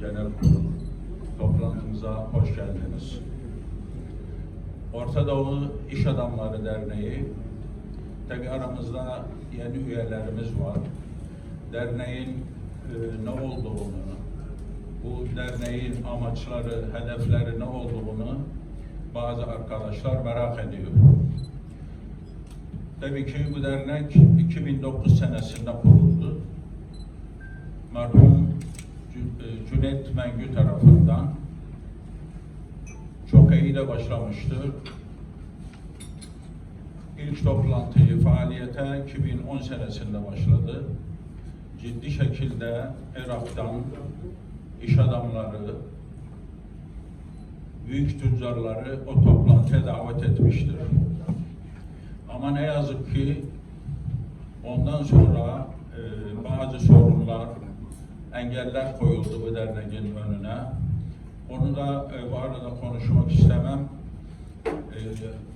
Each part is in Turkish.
Genel Kurulu toplantımıza hoş geldiniz. Orta Doğu İş Adamları Derneği, tabi aramızda yeni üyelerimiz var. Derneğin e, ne olduğunu, bu derneğin amaçları, hedefleri ne olduğunu bazı arkadaşlar merak ediyor. Tabii ki bu dernek 2009 senesinde kuruldu. Merhum Cüneyt Mengü tarafından çok iyi de başlamıştı. İlk toplantıyı faaliyete 2010 senesinde başladı. Ciddi şekilde Irak'tan iş adamları, büyük tüccarları o toplantıya davet etmiştir. Ama ne yazık ki ondan sonra e, engeller koyuldu bu derneğin önüne. Onu da e, bu arada konuşmak istemem. E,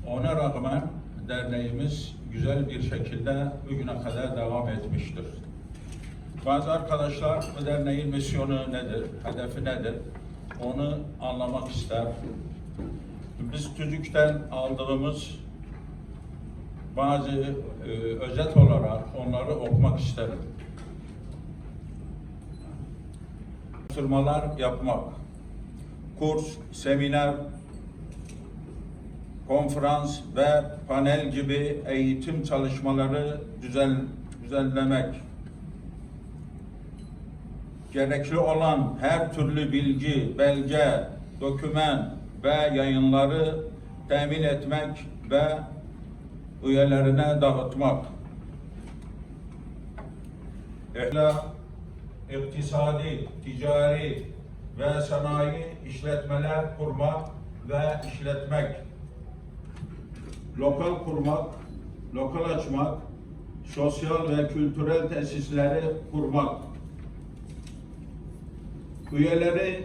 ona rağmen derneğimiz güzel bir şekilde bugüne kadar devam etmiştir. Bazı arkadaşlar bu derneğin misyonu nedir, hedefi nedir onu anlamak ister. Biz TÜDÜK'ten aldığımız bazı e, özet olarak onları okumak isterim. Araştırmalar yapmak, kurs, seminer, konferans ve panel gibi eğitim çalışmaları düzen, düzenlemek, gerekli olan her türlü bilgi, belge, doküman ve yayınları temin etmek ve üyelerine dağıtmak. Ehlak, iktisadi, ticari ve sanayi işletmeler kurmak ve işletmek. Lokal kurmak, lokal açmak, sosyal ve kültürel tesisleri kurmak üyeleri